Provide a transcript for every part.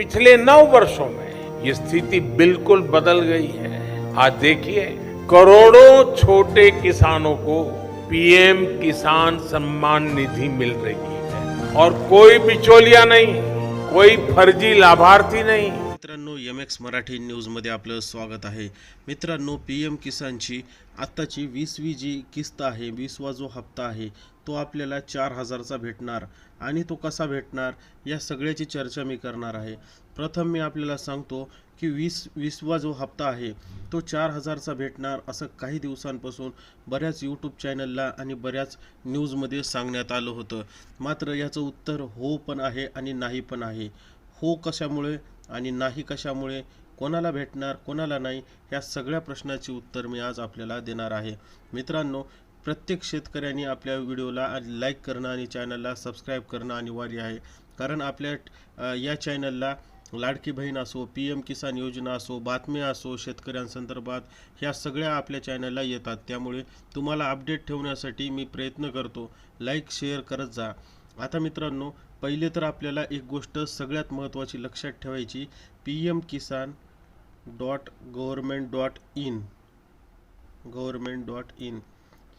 पिछले नौ वर्षों में ये स्थिति बिल्कुल बदल गई है। आज देखिए, करोड़ों छोटे किसानों को पीएम किसान सम्मान निधि मिल रही है। और कोई बिचौलिया नहीं, कोई फर्जी लाभार्थी नहीं। मित्रांनो एम एक्स मराठी न्यूजमध्ये आपलं स्वागत आहे. मित्रांनो पी एम किसानची आत्ताची वीसवी जी किस्त आहे वीसवा जो हप्ता आहे तो आपल्याला चार हजारचा भेटणार. आणि तो कसा भेटणार या सगळ्याची चर्चा मी करणार आहे. प्रथम मी आपल्याला सांगतो की वीस वीसवा जो हप्ता आहे तो चार हजारचा भेटणार असं काही दिवसांपासून बऱ्याच यूट्यूब चॅनलला आणि बऱ्याच न्यूजमध्ये सांगण्यात आलं होतं. मात्र याचं उत्तर हो पण आहे आणि नाही पण आहे. हो कशामुळे? आणि नाही कशामुळे कोणाला भेटणार कोणाला नाही ह्या सगळ्या प्रश्नाची उत्तर मी आज आपल्याला देणार आहे. मित्रांनो प्रत्येक शेतकऱ्यांनी आपल्या व्हिडिओला लाईक करणं आणि चॅनलला सबस्क्राईब करणं अनिवार्य आहे. कारण आपल्या या चॅनलला लाडकी बहीण असो पी एम किसान योजना असो बातम्या असो शेतकऱ्यांसंदर्भात ह्या सगळ्या आपल्या चॅनलला येतात. त्यामुळे तुम्हाला अपडेट ठेवण्यासाठी मी प्रयत्न करतो. लाईक शेअर करत जा. आता मित्रांनो पहिले तर आपल्याला एक गोष्ट सगळ्यात महत्त्वाची लक्षात ठेवायची P M Kisan dot government dot in. Government dot in.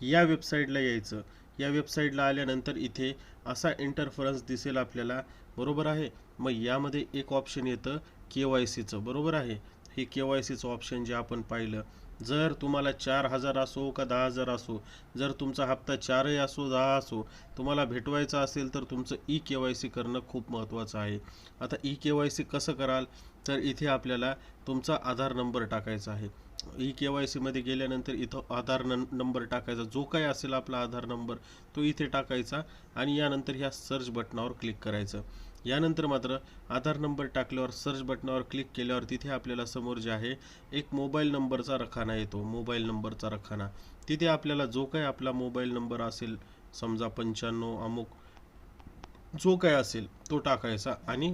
या वेबसाईटला यायचं. या वेबसाईटला आल्यानंतर इथे असा इंटरफरन्स दिसेल आपल्याला. बरोबर आहे? मग यामध्ये एक ऑप्शन येतं के वाय सीचं बरोबर आहे? हे के वाय सीचं ऑप्शन जे आपण पाहिलं जर तुम्हाला चार हजार असो का दहा हजार असो जर तुमचा हप्ता चारही असो दहा असो तुम्हाला भेटवायचा असेल तर तुमचं ई के वाय सी करणं खूप महत्त्वाचं आहे. आता ई के वाय सी कसं कराल? तर इथे आपल्याला तुमचा आधार नंबर टाकायचा आहे. ई के वाय सीमध्ये गेल्यानंतर इथं आधार नं नंबर टाकायचा. जो काय असेल आपला आधार नंबर तो इथे टाकायचा आणि यानंतर ह्या सर्च बटनावर क्लिक करायचं. यानंतर मात्र आधार नंबर टाकल्यावर सर्च बटनावर क्लिक केल्यावर तिथे आपल्याला समोर जे आहे एक मोबाईल नंबरचा रखाना येतो मोबाईल नंबरचा रखाना. तिथे आपल्याला जो काही आपला मोबाईल नंबर असेल समजा पंच्याण्णव अमुक जो काय असेल तो टाकायचा आणि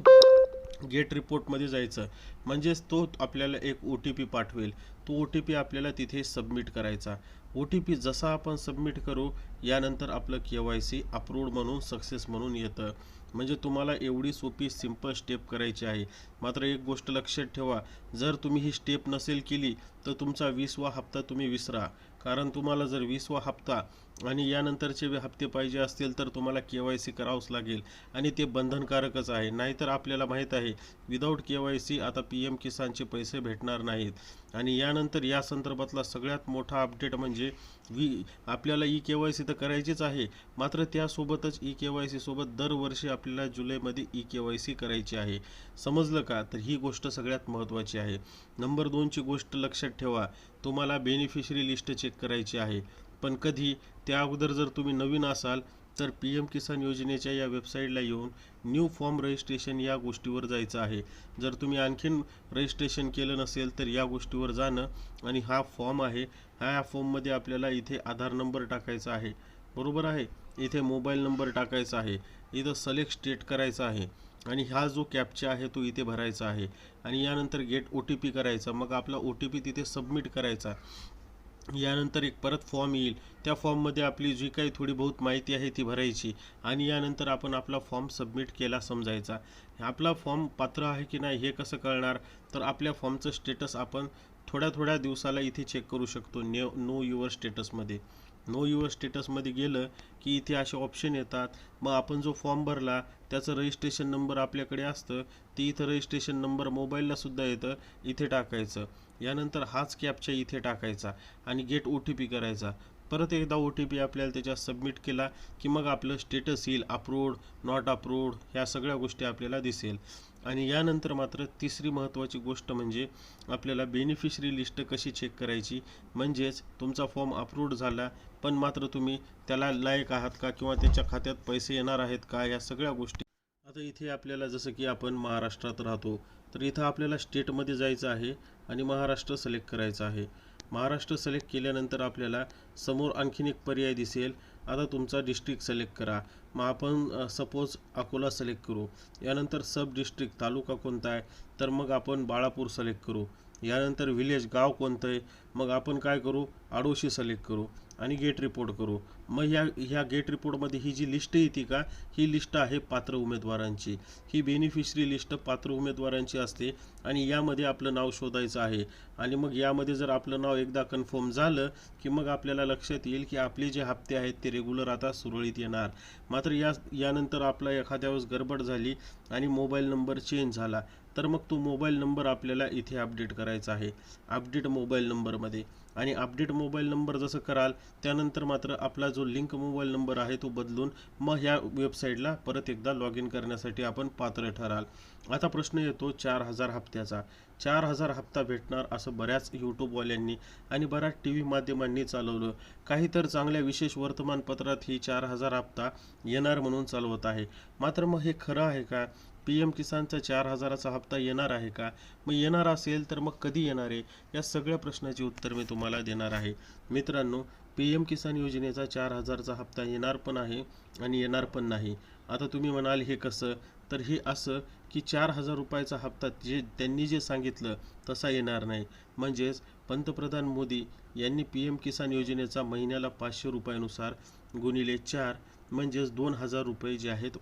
गेट रिपोर्टमध्ये जायचं. म्हणजेच तो आपल्याला एक ओ टी पी पाठवेल. तो ओ टी पी आपल्याला तिथे सबमिट करायचा. ओ टी पी जसा आपण सबमिट करू यानंतर आपलं के वाय सी अप्रूव्ड म्हणून सक्सेस म्हणून येतं. म्हणजे तुम्हाला एवढी सोपी सिंपल स्टेप करायची आहे. मात्र एक गोष्ट लक्षात ठेवा. जर तुम्ही ही स्टेप नसेल केली तर तुमचा वीसवा हप्ता तुम्ही विसरा. कारण तुम्हाला जर वीसवा हप्ता आणि यानंतरचे हप्ते पाहिजे असतील तर तुम्हाला के वाय सी करावंच लागेल. आणि ते बंधनकारकच आहे. नाहीतर आपल्याला माहीत आहे विदाऊट के वाय सी आता पी एम किसानचे पैसे भेटणार नाहीत. आणि यानंतर या संदर्भातला सगळ्यात मोठा अपडेट म्हणजे वी आपल्याला ई के वाय सी तर करायचीच आहे. मात्र त्यासोबतच ई के वाय सीसोबत दरवर्षी आपल्याला जुलैमध्ये ई के वाय सी करायची आहे. समजलं का? तर ही गोष्ट सगळ्यात महत्त्वाची आहे. नंबर दोनची गोष्ट लक्षात ठेवा. तुम्हाला बेनिफिशरी लिस्ट चेक करायची आहे. पण कधी त्या अगोदर जर तुम्ही नवीन असाल तर पी एम किसान योजनेच्या या वेबसाईटला येऊन न्यू फॉर्म रजिस्ट्रेशन या गोष्टीवर जायचं आहे. जर तुम्ही आणखीन रजिस्ट्रेशन केलं नसेल तर या गोष्टीवर जाणं आणि हा फॉर्म आहे ह्या फॉर्ममध्ये आपल्याला इथे आधार नंबर टाकायचा आहे. बरोबर आहे? इथे मोबाईल नंबर टाकायचा आहे. इथं सलेक्ट स्टेट करायचा आहे. आणि हा जो कॅपचा आहे तो इथे भरायचा आहे. आणि यानंतर गेट ओ टी पी करायचा. मग आपला ओ टी पी तिथे सबमिट करायचा. यानंतर एक परत फॉर्म येईल. त्या फॉर्ममध्ये आपली जी काही थोडी बहुत माहिती आहे ती भरायची आणि यानंतर आपण आपला फॉर्म सबमिट केला समजायचा. आपला फॉर्म पात्र आहे की नाही हे कसं कळणार? तर आपल्या फॉर्मचं स्टेटस आपण थोड्या थोड्या दिवसाला इथे चेक करू शकतो. ने नो युअर स्टेटसमध्ये नो युअर स्टेटसमध्ये गेलं की इथे असे ऑप्शन येतात. मग आपण जो फॉर्म भरला त्याचं रजिस्ट्रेशन नंबर आपल्याकडे असतं. ते इथं रजिस्ट्रेशन नंबर मोबाईलला सुद्धा येतं इथे टाकायचं. यानंतर हाच कॅपच्या इथे टाकायचा आणि गेट ओ टी पी करायचा. परत एकदा ओ टी पी आपल्याला त्याच्यात सबमिट केला की मग आपलं स्टेटस येईल अप्रूव्ड नॉट अप्रूव्ड ह्या सगळ्या गोष्टी आपल्याला दिसेल. आणि यानंतर मात्र तिसरी महत्त्वाची गोष्ट म्हणजे आपल्याला बेनिफिशरी लिस्ट कशी चेक करायची? म्हणजेच तुमचा फॉर्म अप्रूव्ड झाला पण मात्र तुम्ही त्याला लायक आहात का किंवा त्याच्या खात्यात पैसे येणार आहेत का? या सगळ्या गोष्टी. आता इथे आपल्याला जसं की आपण महाराष्ट्रात राहतो तर इथं आपल्याला स्टेटमध्ये जायचं आहे आणि महाराष्ट्र सिलेक्ट करायचं आहे. महाराष्ट्र सिलेक्ट केल्यानंतर आपल्याला समोर आणखीन एक पर्याय दिसेल. आता तुमचा डिस्ट्रिक्ट सिलेक्ट करा. मग आपण सपोज अकोला सिलेक्ट करू. यानंतर सब डिस्ट्रिक्ट तालुका कोणता आहे? तर मग आपण बाळापूर सिलेक्ट करू. यानंतर विलेज गाव कोणतं आहे? मग आपण काय करू? आडोशी सिलेक्ट करू. आणि गेट रिपोर्ट करू. मग ह्या ह्या गेट रिपोर्टमध्ये ही जी लिस्ट येते का ही लिस्ट आहे पात्र उमेदवारांची. ही बेनिफिशरी लिस्ट पात्र उमेदवारांची असते आणि यामध्ये आपलं नाव शोधायचं आहे. आणि मग यामध्ये जर आपलं नाव एकदा कन्फर्म झालं की मग आपल्याला लक्षात येईल की आपले जे हप्ते आहेत ते रेग्युलर आता सुरळीत येणार. मात्र या यानंतर आपला एखाद्या वेळेस गडबड झाली आणि मोबाईल नंबर चेंज झाला तर मग तो मोबाईल नंबर आपल्याला इथे अपडेट करायचा आहे. अपडेट मोबाईल नंबरमध्ये. आणि अपडेट मोबाईल नंबर जसं कराल त्यानंतर मात्र आपला जो लिंक मोबाईल नंबर आहे तो बदलून मग ह्या वेबसाईटला परत एकदा लॉग इन करण्यासाठी आपण पात्र ठराल. आता प्रश्न येतो चार हजार हप्त्याचा. चार हजार हप्ता भेटणार असं बऱ्याच यूट्यूबवाल्यांनी आणि बऱ्याच टी व्ही माध्यमांनी चालवलं. काही तर चांगल्या विशेष वर्तमानपत्रात ही चार हजार हप्ता येणार म्हणून चालवत आहे. मात्र मग हे खरं आहे का? पी एम किसानचा चार हजाराचा हप्ता येणार आहे का? मग येणार असेल तर मग कधी येणार आहे? या सगळ्या प्रश्नाची उत्तर मी तुम्हाला देणार आहे. मित्रांनो पी एम किसान योजनेचा चार हजारचा हप्ता येणार पण आहे आणि येणार पण नाही. आता तुम्ही म्हणाल हे कसं? तर हे असं की चार हजार रुपयाचा हप्ता जे त्यांनी जे सांगितलं तसा येणार नाही. म्हणजेच पंतप्रधान मोदी यांनी पी एम किसान योजनेचा महिन्याला पाचशे रुपयानुसार गुणिले चार म्हणजेच दोन हजार रुपये जे आहेत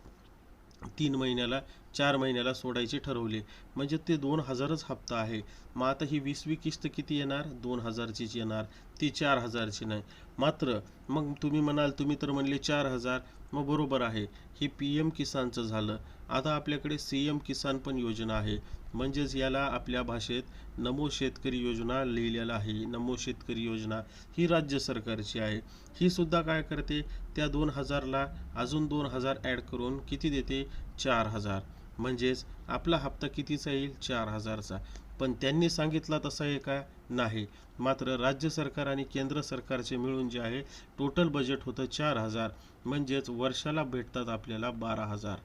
तीन महिन्याला चार महिन्याला सोडायचे ठरवले. म्हणजे ते दोन हजारच हप्ता आहे. मग आता ही वीसवी किस्त किती येणार? दोन हजारचीच येणार. ती चार हजारची नाही. मात्र मग तुम्ही म्हणाल तुम्ही तर म्हणले चार हजार. मग बरोबर आहे. ही पी एम किसानचं झालं. आता आपल्याकडे सी एम किसान पण योजना आहे. म्हणजेच याला आपल्या भाषेत नमो शेतकरी योजना लिहिलेलं आहे. नमो शेतकरी योजना ही राज्य सरकारची आहे. ही सुद्धा काय करते? त्या दोन हजारला अजून दोन हजार ॲड करून किती देते? चार हजार. म्हणजेच आपला हप्ता कितीचा येईल? चार हजारचा. पण त्यांनी सांगितला तसा हे का नाही. मात्र राज्य सरकार आणि केंद्र सरकारचे मिळून जे आहे टोटल बजेट होतं चार हजार. म्हणजेच वर्षाला भेटतात आपल्याला बारा हजार.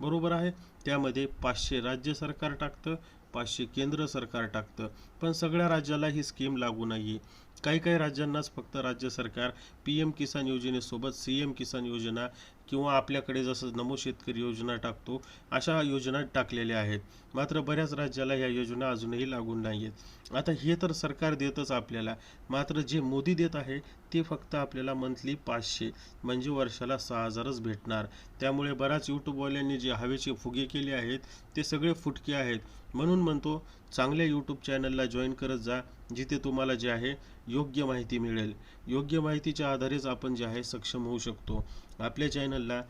बरोबर आहे? त्यामध्ये पाचशे राज्य सरकार टाकतं पाचशे केंद्र सरकार टाकतं. पण सगळ्या राज्याला ही स्कीम लागू नाही आहे काही काही राज्यांनाच फक्त राज्य सरकार पी एम किसान योजनेसोबत सी एम किसान योजना किंवा आपल्याकडे जसं नमो शेतकरी योजना टाकतो अशा योजना टाकलेल्या आहेत. मात्र बऱ्याच राज्याला ह्या योजना अजूनही लागून नाही आहेत आता हे तर सरकार देतच आपल्याला. मात्र जे मोदी देत आहे ते फक्त आपल्याला मंथली पाचशे म्हणजे वर्षाला सहा हजारच भेटणार. त्यामुळे बऱ्याच यूट्यूबवाल्यांनी जे हवेचे फुगे केले आहेत ते सगळे फुटके आहेत. म्हणून म्हणतो चांगल्या यूट्यूब चॅनलला जॉईन करत जा जिथे तुम्हाला जे आहे योग्य माहिती मिळेल. योग्य माहितीच्या आधारेच आपण जे आहे सक्षम होऊ शकतो. आपल्या चॅनलला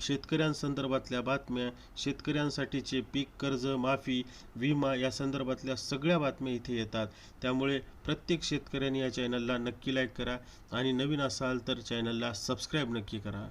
शेतकऱ्यांसंदर्भातल्या बातम्या शेतकऱ्यांसाठीचे पीक कर्ज माफी विमा या संदर्भातल्या सगळ्या बातम्या इथे येतात. त्यामुळे प्रत्येक शेतकऱ्यांनी या चॅनलला नक्की लाईक करा आणि नवीन असाल तर चॅनलला सबस्क्राईब नक्की करा.